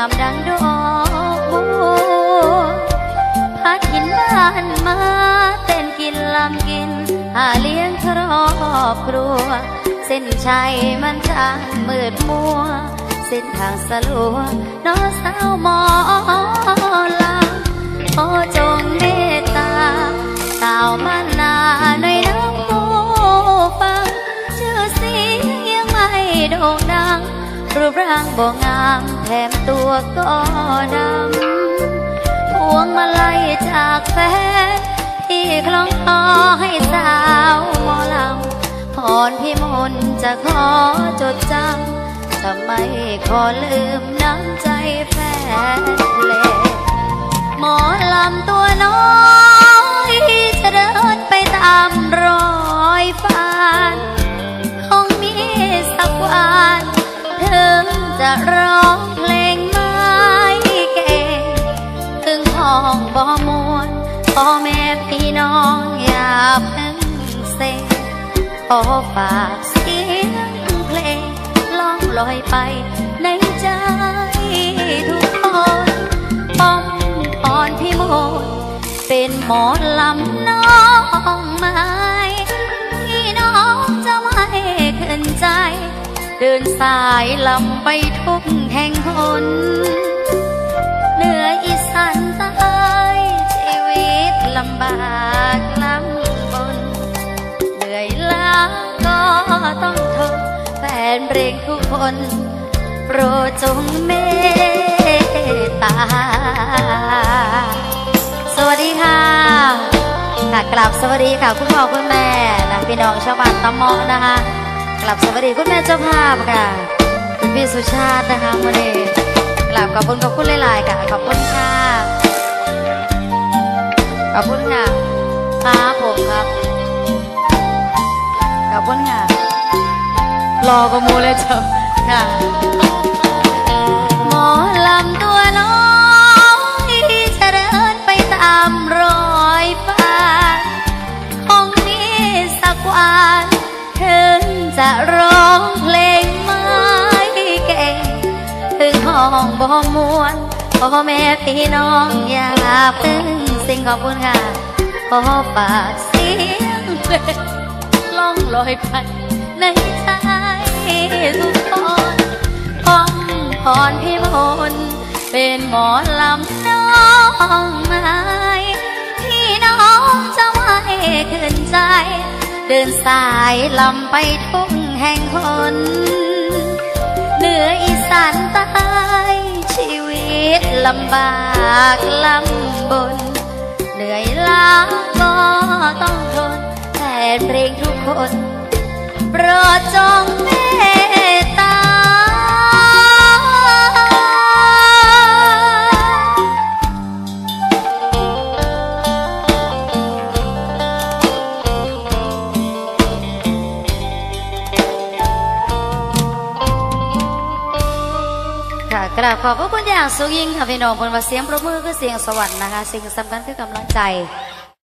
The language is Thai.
ามดังดอกบัวพัดหินบ้านมาเต้นกินลำกิน หาเลี้ยงครอบครัว เส้นชัยมันจางมืดมัว เส้นทางสลัวน้อสาวหมอลาโอจงเมตตาสาวมานาหน่อยน้ำผู้ฟัง ชื่อเสียงยังไม่โด่งดัง รูปร่างบ่งามแถมตัวก็ดำพวงมาลัยจากแฟนที่คล้องคอให้สาวหมอลำพรพิมลจะขอจดจำทำไมขอลืมน้ำใจแฟนเพลงหมอลำตัวน้อย จะร้องเพลงไม่เก่งถึงห้องบ่มวนพ่อแม่พี่น้องอย่าเพิ่งเซ็งขอฝากเสียงเพลงล่องลอยไปในใจทุกคนป้อมพรพิมลเป็นหมอลำน้องไม้ที่น้องจะไม่ขึ้นใจ เดินสายลำไปทุกแห่งหนเหนืออีสานใต้ชีวิตลำบากลำบนเหนื่อยล้าก็ต้องทนแฟนเพลงทุกคน โปรดจงเมตตา สวัสดีค่ะค่ะกลับสวัสดีค่ะ คุณพ่อคุณแม่นะพี่น้องชาวบ้านตะมอนะคะ กลับสวัสดีคุณแม่เจ้าภาพค่ะคุณพี่สุชาตินะคะวันนี้กลับขอบคุณขอบคุณหลายๆค่ะขอบคุณค่ะขอบคุณค่ะครับผมครับขอบคุณค่ะรอกระมูเลยเจ้าค่ะ บ่มวนพ่อแม่พี่น้องอย่าพึ่งสิ่งขอบคุณค่ะขอฝากเสียงเพลงล่องลอยไปในใจทุกคนห้องพรพิมลเป็นหมอลำน้องไม้ที่น้องจะไม่ขึ้นใจ เดินสายลำไปทุกแห่งหนเหนืออีสานใต้ ลำบากลำบน เหนื่อยล้าก็ต้องทนแฟนเพลงทุกคน โปรดจ กราบขอบพระคุณอย่างสูงยิ่งค่ะพี่น้องบนว่าเสียงประมือคือเสียงสวรรค์นะคะสิ่งสำคัญคือกำลังใจ